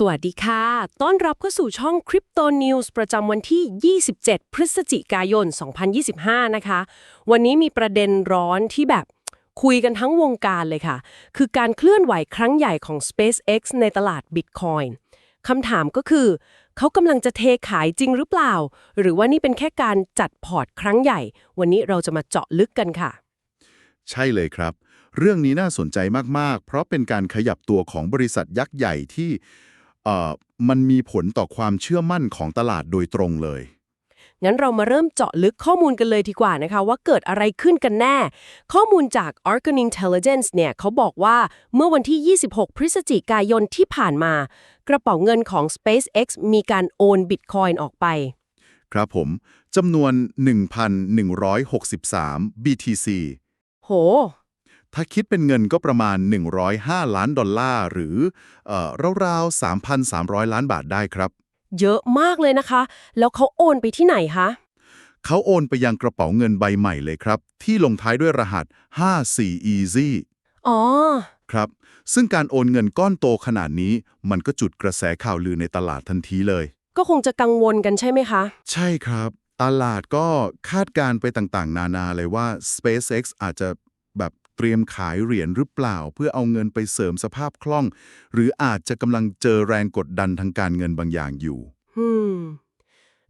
สวัสดีค่ะ ต้อนรับเข้าสู่ช่อง Crypto News ประจำวันที่ 27 พฤศจิกายน 2025 นะคะ วันนี้มีประเด็นร้อนที่แบบคุยกันทั้งวงการเลยค่ะ คือการเคลื่อนไหวครั้งใหญ่ของ SpaceX ในตลาด Bitcoin คำถามก็คือ เขากำลังจะเทขายจริงหรือเปล่า หรือว่านี่เป็นแค่การจัดพอร์ตครั้งใหญ่ วันนี้เราจะมาเจาะลึกกันค่ะ ใช่เลยครับ เรื่องนี้น่าสนใจมาก ๆ เพราะเป็นการขยับตัวของบริษัทยักษ์ใหญ่ที่ มันมีผลต่อความเชื่อมั่นของตลาดโดยตรงเลย งั้นเรามาเริ่มเจาะลึกข้อมูลกันเลยดีกว่านะคะ ว่าเกิดอะไรขึ้นกันแน่ ข้อมูลจาก Argon Intelligence เนี่ยเขาบอกว่าเมื่อวันที่ 26 พฤศจิกายนที่ผ่านมา กระเป๋าเงินของ SpaceX มีการโอนบิตคอยน์ออกไป ครับผมจำนวน 1,163 BTC โห ถ้าคิดเป็นเงินก็ประมาณ 105 ล้านดอลลาร์ หรือเอ่อราวๆ 3,300 ล้านบาทได้ครับ เยอะมากเลยนะคะ แล้วเขาโอนไปที่ไหนคะ เขาโอนไปยังกระเป๋าเงินใบใหม่เลยครับ ที่ลงท้ายด้วยรหัส 54 Easy อ๋อ ครับ ซึ่งการโอนเงินก้อนโตขนาดนี้ มันก็จุดกระแสข่าวลือในตลาดทันทีเลย ก็คงจะกังวลกันใช่ไหมคะ ใช่ครับตลาดก็คาดการณ์ไปต่างๆ นานาเลยว่า SpaceX อาจจะแบบ เตรียมขายเหรียญหรือเปล่า เพื่อเอาเงินไปเสริมสภาพคล่อง หรืออาจจะกำลังเจอแรงกดดันทางการเงินบางอย่างอยู่อืม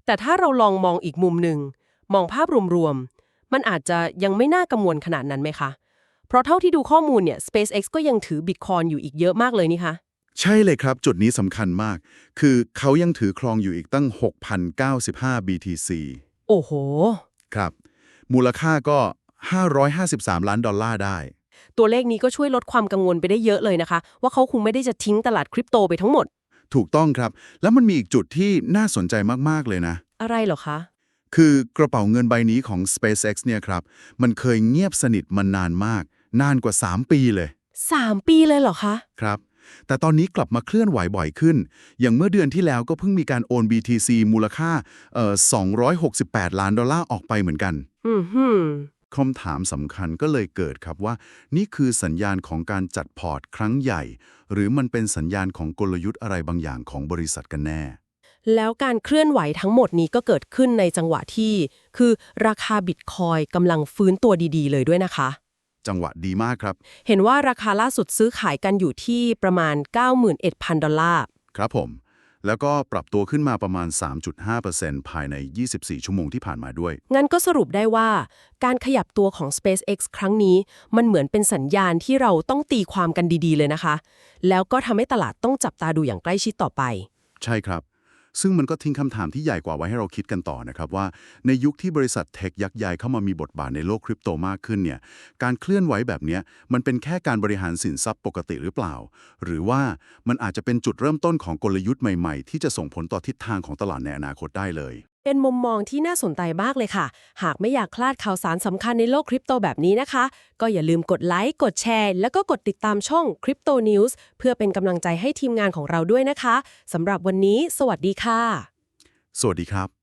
แต่ถ้าเราลองมองอีกมุมหนึ่งมองภาพรวมๆมันอาจจะยังไม่น่ากังวลขนาดนั้นไหมคะ เพราะเท่าที่ดูข้อมูลเนี่ย SpaceX ก็ยังถือบิตคอยอยู่อีกเยอะมากเลยนี่คะใช่เลยครับ จุดนี้สำคัญมาก คือเขายังถือครองอยู่อีกตั้ง 6,095 BTC โอ้โห ครับ มูลค่าก็ 553 ล้านดอลลาร์ได้ ตัวเลขนี้ก็ช่วยลดความกังวลไปได้เยอะเลยนะคะ ว่าเขาคงไม่ได้จะทิ้งตลาดคริปโตไปทั้งหมด ถูกต้องครับ แล้วมันมีอีกจุดที่น่าสนใจมาก ๆ เลยนะ อะไรเหรอคะ คือกระเป๋าเงินใบนี้ของ SpaceX เนี่ยครับ มันเคยเงียบสนิทมานานมาก นานกว่า 3 ปีเลย 3 ปีเลยเหรอคะ ครับ แต่ตอนนี้กลับมาเคลื่อนไหวบ่อยขึ้น อย่างเมื่อเดือนที่แล้วก็เพิ่งมีการโอน BTC มูลค่าเอ่อ268 ล้านดอลลาร์ออกไปเหมือนกัน อืมฮึม คำถามสำคัญก็เลยเกิดครับว่า นี่คือสัญญาณของการจัดพอร์ตครั้งใหญ่ หรือมันเป็นสัญญาณของกลยุทธ์อะไรบางอย่างของบริษัทกันแน่ แล้วการเคลื่อนไหวทั้งหมดนี้ก็เกิดขึ้นในจังหวะที่ คือราคาบิตคอยกำลังฟื้นตัวดีๆ เลยด้วยนะคะ จังหวะดีมากครับ เห็นว่าราคาล่าสุดซื้อขายกันอยู่ที่ประมาณ 91,000 ดอลลาร์ ครับผม แล้วก็ปรับตัวขึ้นมาประมาณ 3.5%ภายใน 24 ชั่วโมงที่ผ่านมาด้วย งั้นก็สรุปได้ว่า การขยับตัวของ SpaceX ครั้งนี้ มันเหมือนเป็นสัญญาณที่เราต้องตีความกันดีๆเลยนะคะ แล้วก็ทำให้ตลาดต้องจับตาดูอย่างใกล้ชิดต่อไป ใช่ครับ ซึ่งมันก็ทิ้งคำถามที่ใหญ่กว่าไว้ให้เราคิดกันต่อนะครับว่า ในยุคที่บริษัทเทคยักษ์ใหญ่เข้ามามีบทบาทในโลกคริปโตมากขึ้นเนี่ยการเคลื่อนไหวแบบนี้มันเป็นแค่การบริหารสินทรัพย์ปกติหรือเปล่า หรือว่ามันอาจจะเป็นจุดเริ่มต้นของกลยุทธ์ใหม่ๆ ที่จะส่งผลต่อทิศทางของตลาดในอนาคตได้เลย เป็นมุมมองที่น่าสนใจมากเลยค่ะ หากไม่อยากพลาดข่าวสารสำคัญในโลกคริปโตแบบนี้นะคะ ก็อย่าลืมกดไลค์ กดแชร์ แล้วก็กดติดตามช่อง Crypto News เพื่อเป็นกำลังใจให้ทีมงานของเราด้วยนะคะสำหรับวันนี้ สวัสดีค่ะ สวัสดีครับ